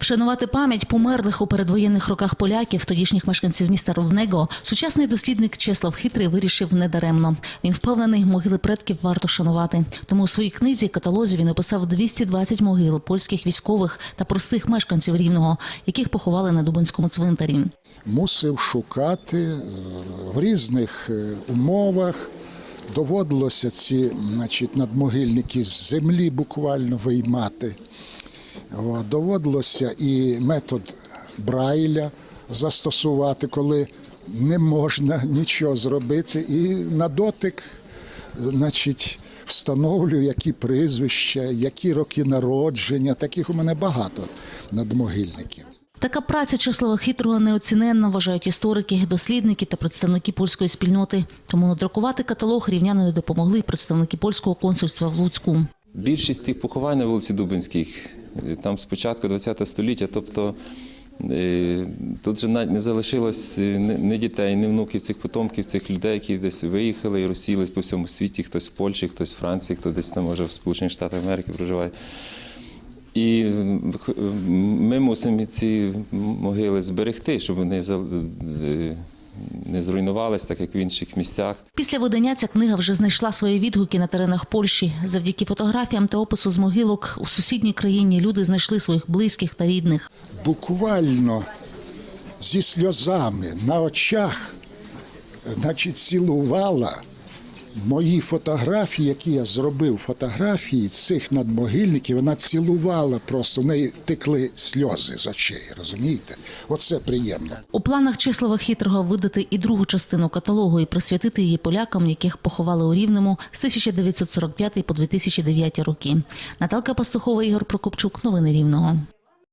Вшанувати пам'ять померлих у передвоєнних роках поляків, тодішніх мешканців міста Рудnego, сучасний дослідник Чеслав Хитрий вирішив недаремно. Він впевнений, могили предків варто шанувати. Тому у своїй книзі каталозі він описав 220 могил польських військових та простих мешканців рівного, яких поховали на Дубинському цвинтарі. мусив шукати е, в різних е, умовах. Доводилося ці значить, надмогильники з землі буквально виймати. Доводилося і метод Брайля застосувати, коли не можна нічого зробити. І на дотик значить, встановлюю, які прізвища, які роки народження. Таких у мене багато надмогильників. Така праця Чеслава Хитрого неоціненна, вважають історики, дослідники та представники польської спільноти. Тому надрукувати каталог рівняни не допомогли представники польського консульства в Луцьку. Більшість тих поховань на вулиці Дубинських там з початку ХХ століття, тобто е, тут навіть не залишилось е, ні дітей, ні внуків цих потомків, цих людей, які десь виїхали і розсілись по всьому світі, хтось в Польщі, хтось в Франції, хто десь там може в Сполучених Штатах Америки проживає. І ми мусимо ці могили зберегти, щоб вони е, не зруйнувались, так як в інших місцях. Після видання ця книга вже знайшла свої відгуки на теренах Польщі. Завдяки фотографіям та опису з могилок у сусідній країні люди знайшли своїх близьких та рідних. буквально зі сльозами на очах, значить, цілувала мої фотографії, які я зробив, фотографії цих надмогильників, вона цілувала просто, в неї текли сльози з очей, розумієте? Оце приємно. У планах Чеслава Хитрого видати і другу частину каталогу і присвятити її полякам, яких поховали у Рівному з 1945 по 2009 роки. Наталка Пастухова, Ігор Прокопчук. Новини Рівного.